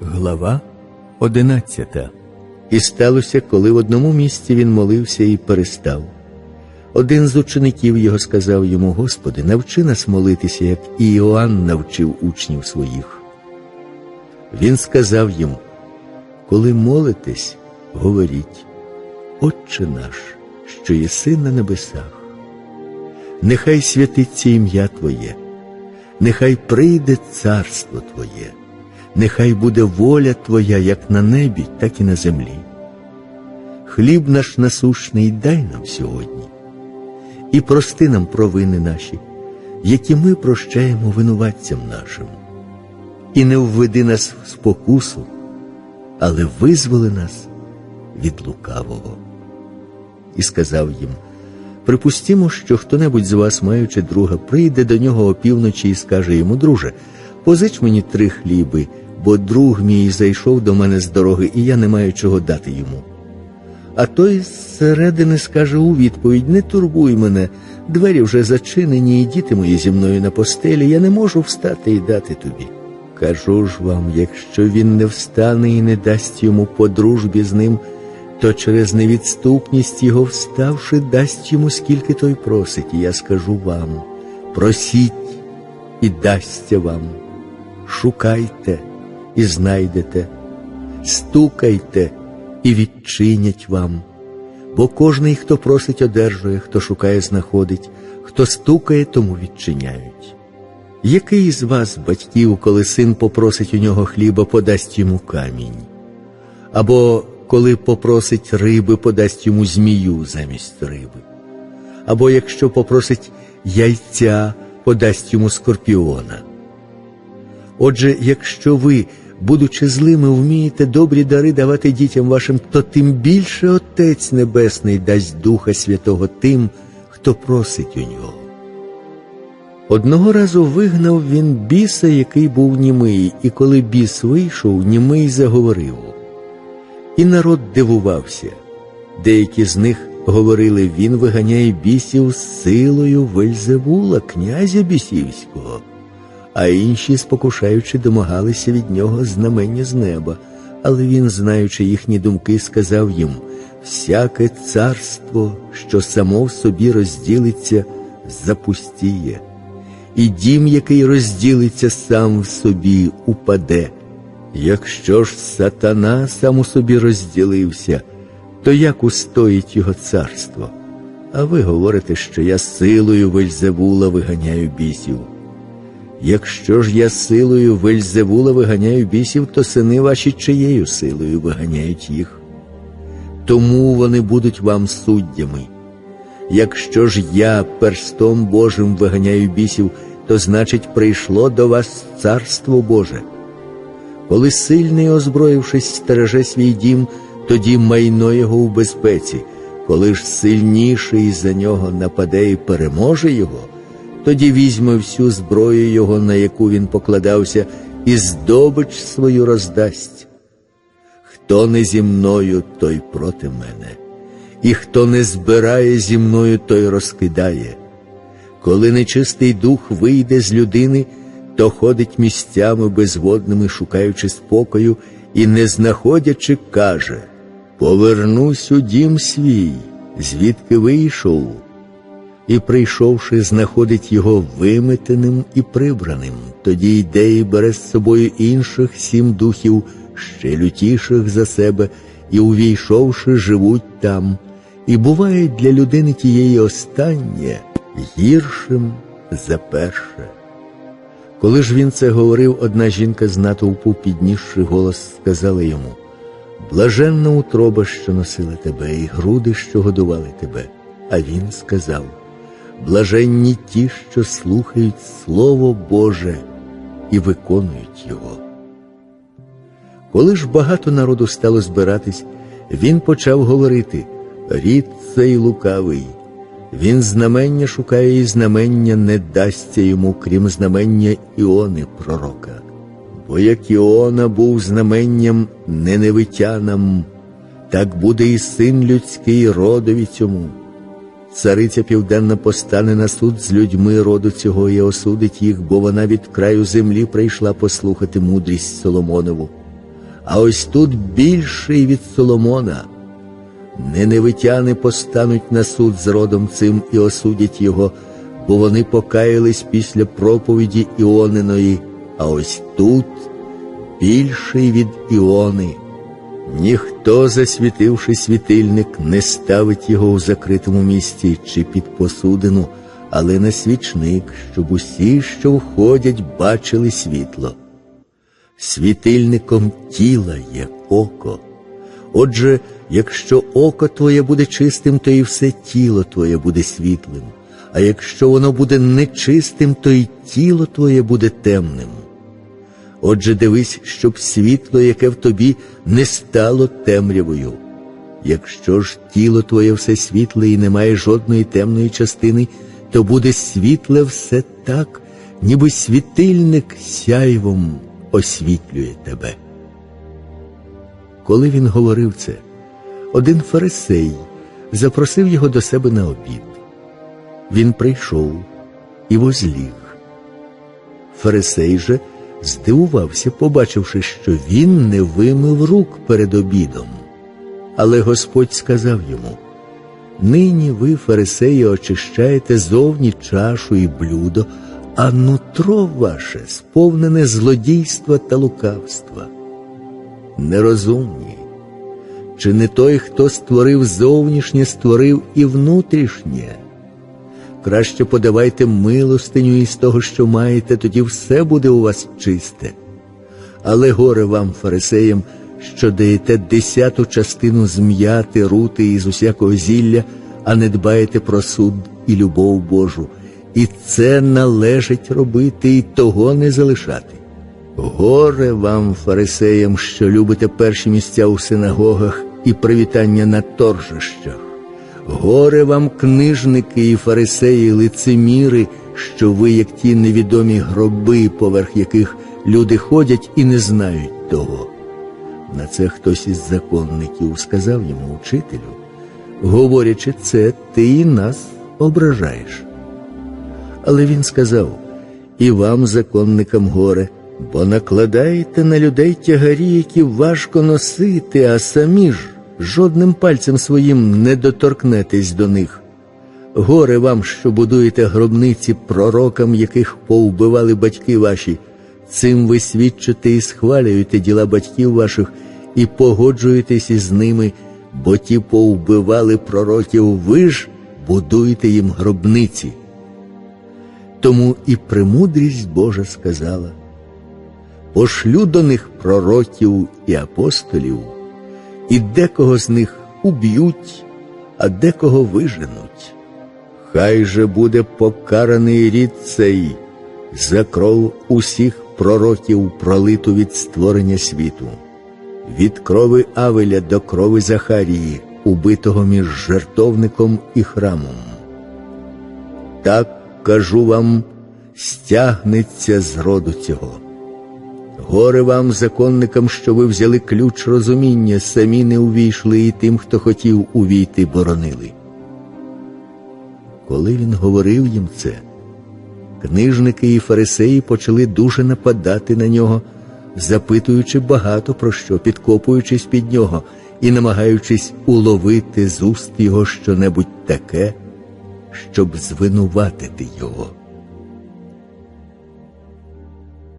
Глава одинадцята. І сталося, коли в одному місці він молився і перестав. Один з учеників його сказав йому: Господи, навчи нас молитися, як і Іоанн навчив учнів своїх. Він сказав їм: Коли молитесь, говоріть, Отче наш, що єси на небесах, нехай святиться ім'я Твоє, нехай прийде царство Твоє, нехай буде воля Твоя як на небі, так і на землі. Хліб наш насущний дай нам сьогодні, і прости нам провини наші, які ми прощаємо винуватцям нашим, і не введи нас в спокусу, але визволи нас від лукавого. І сказав їм: Припустімо, що хто-небудь з вас, маючи друга, прийде до нього опівночі і скаже йому, друже, позич мені три хліби, бо друг мій зайшов до мене з дороги, і я не маю чого дати йому. А той зсередини скаже у відповідь: Не турбуй мене, двері вже зачинені, і діти мої зі мною на постелі, я не можу встати і дати тобі. Кажу ж вам, якщо він не встане і не дасть йому по дружбі з ним, то через невідступність його вставши, дасть йому скільки той просить, і я скажу вам: просіть і дасться вам, шукайте і знайдете, стукайте і відчинять вам. Бо кожний, хто просить, одержує, хто шукає, знаходить, хто стукає, тому відчиняють. Який з вас, батьків, коли син попросить у нього хліба, подасть йому камінь? Або коли попросить риби, подасть йому змію замість риби? Або якщо попросить яйця, подасть йому скорпіона? Отже, якщо ви, будучи злими, вмієте добрі дари давати дітям вашим, то тим більше Отець Небесний дасть Духа Святого тим, хто просить у нього. Одного разу вигнав він біса, який був німий, і коли біс вийшов, німий заговорив. І народ дивувався. Деякі з них говорили, він виганяє бісів з силою Вельзевула, князя бісівського, а інші, спокушаючи, домагалися від нього знамення з неба. Але він, знаючи їхні думки, сказав їм: всяке царство, що само в собі розділиться, запустіє і дім, який розділиться сам в собі, упаде. Якщо ж сатана сам у собі розділився, то як устоїть його царство? А ви говорите, що я силою Вельзевула виганяю бісів. Якщо ж я силою Вельзевула виганяю бісів, то сини ваші чиєю силою виганяють їх. Тому вони будуть вам суддями. Якщо ж я перстом Божим виганяю бісів, то значить прийшло до вас царство Боже. Коли сильний, озброївшись, стереже свій дім, тоді майно його у безпеці, коли ж сильніший за нього нападе і переможе його, тоді візьме всю зброю його, на яку він покладався, і здобич свою роздасть. Хто не зі мною, той проти мене, і хто не збирає зі мною, той розкидає. Коли нечистий дух вийде з людини, то ходить місцями безводними, шукаючи спокою, і, не знаходячи, каже Повернусь у дім свій, звідки вийшов, і, прийшовши, знаходить його виметеним і прибраним, тоді йде і бере з собою інших сім духів, ще лютіших за себе, і, увійшовши, живуть там, і буває для людини тієї останнє гіршим за перше. Коли ж він це говорив, одна жінка з натовпу, піднісши голос, сказала йому Блаженна утроба, що носила тебе, і груди, що годували тебе. А він сказав Блаженні ті, що слухають Слово Боже і виконують його. Коли ж багато народу стало збиратись, він почав говорити Рід цей лукавий. Він знамення шукає, і знамення не дасться йому, крім знамення Іони пророка. Бо як Іона був знаменням неневитянам, так буде і син людський родові цьому. Цариця Південна постане на суд з людьми роду цього і осудить їх, бо вона від краю землі прийшла послухати мудрість Соломонову. а ось тут більший від Соломона. Неневитяни постануть на суд з родом цим і осудять його, бо вони покаялись після проповіді Іониної, а ось тут більший від Іони. Ніхто, засвітивши світильник, не ставить його у закритому місці чи під посудину, але на свічник, щоб усі, що входять, бачили світло. Світильником тіла є око. Отже, якщо око твоє буде чистим, то і все тіло твоє буде світлим, а якщо воно буде нечистим, то і тіло твоє буде темним. Отже, дивись, щоб світло, яке в тобі, не стало темрявою. Якщо ж тіло твоє все світле і немає жодної темної частини, то буде світле все так, ніби світильник сяйвом освітлює тебе. Коли він говорив це, один фарисей запросив його до себе на обід. Він прийшов і возліг. Фарисей же здивувався, побачивши, що він не вимив рук перед обідом. Але Господь сказав йому: Нині ви, фарисеї, очищаєте зовні чашу і блюдо, а нутро ваше сповнене злодійства та лукавства. Нерозумні. Чи не той, хто створив зовнішнє, створив і внутрішнє? Краще подавайте милостиню із того, що маєте, тоді все буде у вас чисте. Але горе вам, фарисеям, що даєте десяту частину зм'яти, рути із усякого зілля, а не дбаєте про суд і любов Божу. І це належить робити, і того не залишати. Горе вам, фарисеям, що любите перші місця у синагогах і привітання на торжищах. Горе вам, книжники і фарисеї, лицеміри, що ви, як ті невідомі гроби, поверх яких люди ходять і не знають того. На це хтось із законників сказав йому учителю, говорячи це, ти і нас ображаєш. Але він сказав: І вам, законникам, горе, бо накладаєте на людей тягарі, які важко носити, а самі ж жодним пальцем своїм не доторкнетесь до них. Горе вам, що будуєте гробниці пророкам, яких повбивали батьки ваші. Цим ви свідчите і схвалюєте діла батьків ваших і погоджуєтесь із ними, бо ті повбивали пророків, ви ж будуєте їм гробниці. Тому і премудрість Божа сказала: пошлю до них пророків і апостолів, і декого з них уб'ють, а декого виженуть. Хай же буде покараний рід цей за кров усіх пророків, пролиту від створення світу, від крови Авеля до крови Захарії, убитого між жертовником і храмом. Так кажу вам, стягнеться з роду цього. Горе вам, законникам, що ви взяли ключ розуміння, самі не увійшли, і тим, хто хотів увійти, боронили. Коли він говорив їм це, книжники і фарисеї почали дуже нападати на нього, запитуючи багато про що, підкопуючись під нього і намагаючись уловити з уст його щонебудь таке, щоб звинуватити його.